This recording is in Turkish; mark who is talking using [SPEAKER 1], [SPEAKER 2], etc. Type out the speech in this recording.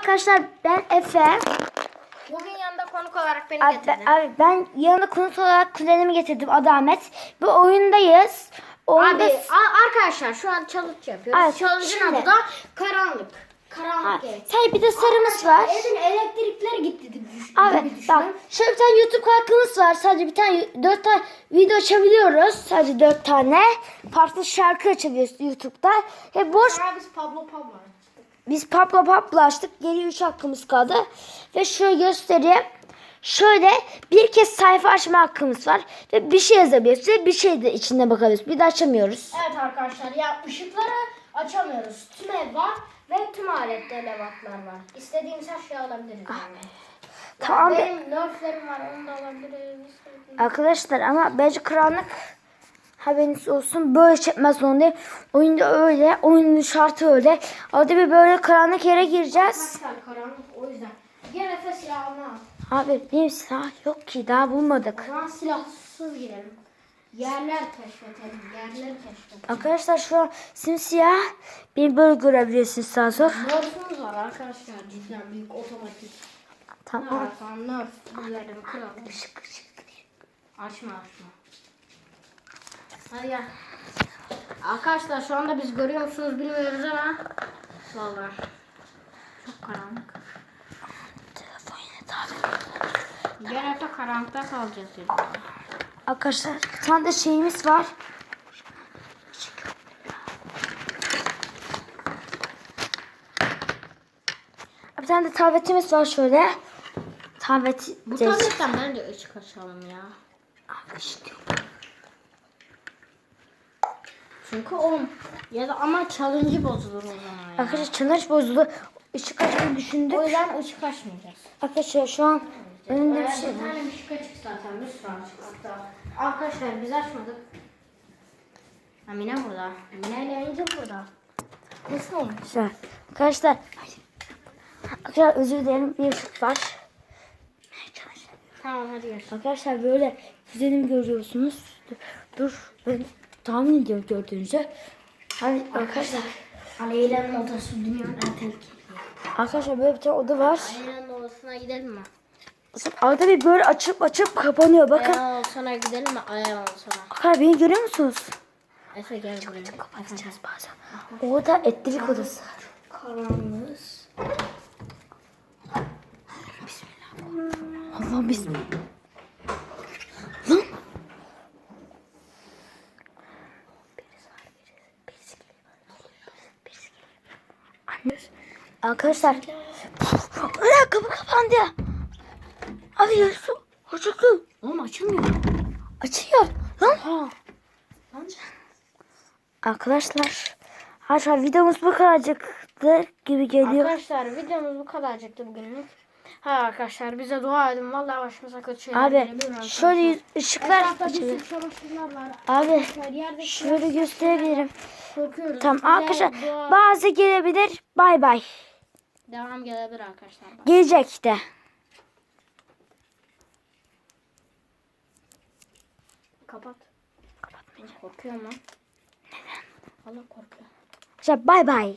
[SPEAKER 1] arkadaşlar ben Efe.
[SPEAKER 2] Bugün yanında konuk olarak beni
[SPEAKER 1] Abi,
[SPEAKER 2] getirdin.
[SPEAKER 1] abi ben yanına konut olarak kuzenimi getirdim adı Ahmet. Bu oyundayız. Oyunda
[SPEAKER 2] Abi arkadaşlar şu an challenge yapıyoruz.
[SPEAKER 1] Evet,
[SPEAKER 2] Challenge'ın
[SPEAKER 1] şimdi-
[SPEAKER 2] adı da karanlık. Karanlık ev.
[SPEAKER 1] Bir de sarımız var.
[SPEAKER 2] Evin elektrikleri gitti gibi düşünün.
[SPEAKER 1] bak şöyle bir tane YouTube kanalımız var. Sadece bir tane dört tane video açabiliyoruz. Sadece dört tane. Farklı şarkı açabiliyoruz YouTube'da. Ve boş
[SPEAKER 2] Sonra biz Pablo Pablo.
[SPEAKER 1] Biz Pablo açtık. Geriye 3 hakkımız kaldı. Ve şöyle göstereyim. Şöyle bir kez sayfa açma hakkımız var. Ve bir şey yazabiliyoruz. Ve bir şey de içinde bakabiliyoruz. Bir de açamıyoruz.
[SPEAKER 2] Evet arkadaşlar ya ışıkları açamıyoruz. Tüm ev var ve tüm alette elevatlar var. İstediğimiz her şeyi alabiliriz yani.
[SPEAKER 1] Tamam. be-
[SPEAKER 2] Benim nerflerim var onu da alabiliriz.
[SPEAKER 1] Arkadaşlar ama bence karanlık haberiniz olsun. Böyle çekmez zorundayım. Oyunda öyle. Oyunun şartı öyle. Arada bir böyle karanlık yere gireceğiz.
[SPEAKER 2] Arkadaşlar karanlık o yüzden. Gel Efe silahını al.
[SPEAKER 1] Abi benim silah yok ki daha bulmadık.
[SPEAKER 2] Zaman silahsız girelim. Yerler keşfedelim. Yerleri keşfedelim.
[SPEAKER 1] Arkadaşlar şu an simsiyah. Beni böyle görebilirsiniz sağ sol.
[SPEAKER 2] Nerf'ümüz var arkadaşlar cidden büyük otomatik.
[SPEAKER 1] Tamam.
[SPEAKER 2] Nerf, nerf. Bunları kıralım. Açma açma. Hadi gel. Arkadaşlar şu anda biz görüyor musunuz bilmiyoruz ama vallahi çok karanlık.
[SPEAKER 1] Telefon yine tabi.
[SPEAKER 2] Genelde karanlıkta kalacağız yani.
[SPEAKER 1] Arkadaşlar bir tane de şeyimiz var. Bir tane de tabletimiz var şöyle. Tablet
[SPEAKER 2] Bu tabletten bence ışık açalım ya.
[SPEAKER 1] Abi ışık yok.
[SPEAKER 2] Çünkü on. Ya da ama challenge'ı bozulur o zaman ya.
[SPEAKER 1] Arkadaşlar çınarış bozuldu. Işık açmayı düşündük.
[SPEAKER 2] O yüzden ışık açmayacağız.
[SPEAKER 1] Arkadaşlar şu an önümde bir şey
[SPEAKER 2] Bir
[SPEAKER 1] var.
[SPEAKER 2] tane ışık açık zaten. Bir sürü açık hatta. Arkadaşlar biz açmadık. Ha, Mine burada. Mine ile Angel burada. Nasıl olmuş?
[SPEAKER 1] Arkadaşlar. Arkadaşlar. Özür dilerim bir ışık var.
[SPEAKER 2] Tamam hadi gel.
[SPEAKER 1] Arkadaşlar böyle kuzenimi görüyorsunuz. Dur, dur ben tahmin ediyorum gördüğünüzü. Hani arkadaşlar.
[SPEAKER 2] Aleylan'ın odası dünyanın en tehlikeli.
[SPEAKER 1] Arkadaşlar böyle bir tane oda var.
[SPEAKER 2] Aleylan'ın odasına gidelim mi?
[SPEAKER 1] Arada bir böyle açıp açıp kapanıyor. Bakın.
[SPEAKER 2] Aleylan'ın odasına gidelim mi? Aleylan'ın odasına.
[SPEAKER 1] Arkadaşlar beni görüyor musunuz?
[SPEAKER 2] Efe gel buraya.
[SPEAKER 1] Kapatacağız bazen. Orada elektrik odası.
[SPEAKER 2] Karanlığız.
[SPEAKER 1] Allah bismillah. Arkadaşlar. Öyle kapı kapandı. Abi yarısı açıldı.
[SPEAKER 2] Oğlum açılmıyor.
[SPEAKER 1] Açıyor. Lan.
[SPEAKER 2] Lan.
[SPEAKER 1] Arkadaşlar. Arkadaşlar videomuz bu kadarcıktı gibi geliyor.
[SPEAKER 2] Arkadaşlar videomuz bu kadarcıktı bugünlük. Ha arkadaşlar bize dua edin. Vallahi başımıza kötü şeyler
[SPEAKER 1] Abi şöyle ışıklar açılıyor. Abi şöyle gösterebilirim.
[SPEAKER 2] korkuyoruz.
[SPEAKER 1] Tamam arkadaşlar bazı gelebilir. Bay bay.
[SPEAKER 2] Devam gelebilir arkadaşlar.
[SPEAKER 1] Gelecek de.
[SPEAKER 2] Kapat. Kapatmayacağım. Korkuyorum lan. Neden? Valla korkuyorum.
[SPEAKER 1] Arkadaşlar bay bay.